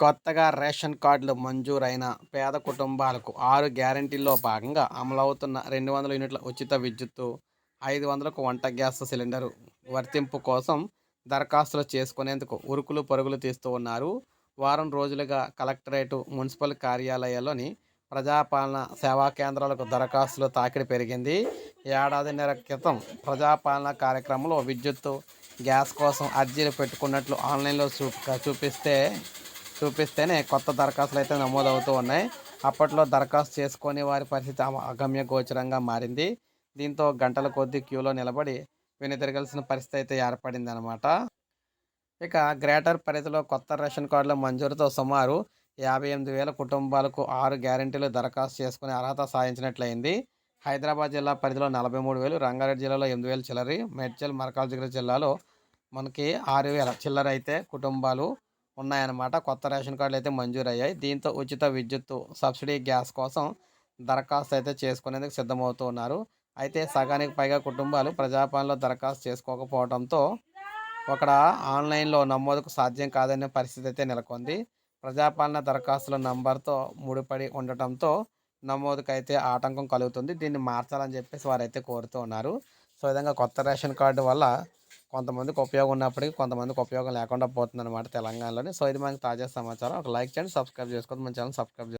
కొత్తగా రేషన్ కార్డులు మంజూరైన పేద కుటుంబాలకు ఆరు గ్యారంటీల్లో భాగంగా అమలవుతున్న రెండు వందల యూనిట్ల ఉచిత విద్యుత్తు ఐదు వందలకు వంట గ్యాస్ సిలిండరు వర్తింపు కోసం దరఖాస్తులు చేసుకునేందుకు ఉరుకులు పరుగులు తీస్తూ ఉన్నారు. వారం రోజులుగా కలెక్టరేటు మున్సిపల్ కార్యాలయాల్లోని ప్రజాపాలన సేవా కేంద్రాలకు దరఖాస్తులు తాకిడి పెరిగింది. ఏడాదిన్నర క్రితం ప్రజాపాలన కార్యక్రమంలో విద్యుత్తు గ్యాస్ కోసం అర్జీలు పెట్టుకున్నట్లు ఆన్లైన్లో చూ చూపిస్తే చూపిస్తేనే కొత్త దరఖాస్తులు అయితే నమోదవుతూ ఉన్నాయి. అప్పట్లో దరఖాస్తు చేసుకొని వారి పరిస్థితి అగమ్య గోచరంగా మారింది. దీంతో గంటల కొద్దీ క్యూలో నిలబడి వెనుతిరగాల్సిన పరిస్థితి అయితే ఏర్పడింది అనమాట ఇక గ్రేటర్ పరిధిలో కొత్త రేషన్ కార్డుల మంజూరుతో సుమారు యాభై ఎనిమిది వేల కుటుంబాలకు ఆరు గ్యారెంటీలు దరఖాస్తు చేసుకునే అర్హత సాధించినట్లయింది. హైదరాబాద్ జిల్లా పరిధిలో నలభై మూడు వేలు రంగారెడ్డి జిల్లాలో ఎనిమిది వేలు చిల్లరి మేడ్చల్ మరకాల్జిగిరి జిల్లాలో మనకి ఆరు వేల చిల్లర అయితే కుటుంబాలు ఉన్నాయన్నమాట. కొత్త రేషన్ కార్డులు అయితే మంజూరయ్యాయి. దీంతో ఉచిత విద్యుత్తు సబ్సిడీ గ్యాస్ కోసం దరఖాస్తు అయితే చేసుకునేందుకు సిద్ధమవుతూ ఉన్నారు. అయితే సగానికి పైగా కుటుంబాలు ప్రజాపాలనలో దరఖాస్తు చేసుకోకపోవడంతో అక్కడ ఆన్లైన్లో నమోదుకు సాధ్యం కాదనే పరిస్థితి అయితే నెలకొంది. ప్రజాపాలన దరఖాస్తుల నంబర్తో ముడిపడి ఉండటంతో నమోదుకు అయితే ఆటంకం కలుగుతుంది. దీన్ని మార్చాలని చెప్పేసి వారైతే కోరుతూ ఉన్నారు. సో విధంగా కొత్త రేషన్ కార్డు వల్ల కొంతమందికి ఉపయోగం ఉన్నప్పటికీ కొంతమందికి ఉపయోగం లేకుండా పోతుంది అనమాట తెలంగాణలోని. సో ఇది మనకి తాజా సమాచారం. ఒక లైక్ చేయండి సబ్స్క్రైబ్ చేసుకోండి మన ఛానల్ సబ్స్క్రైబ్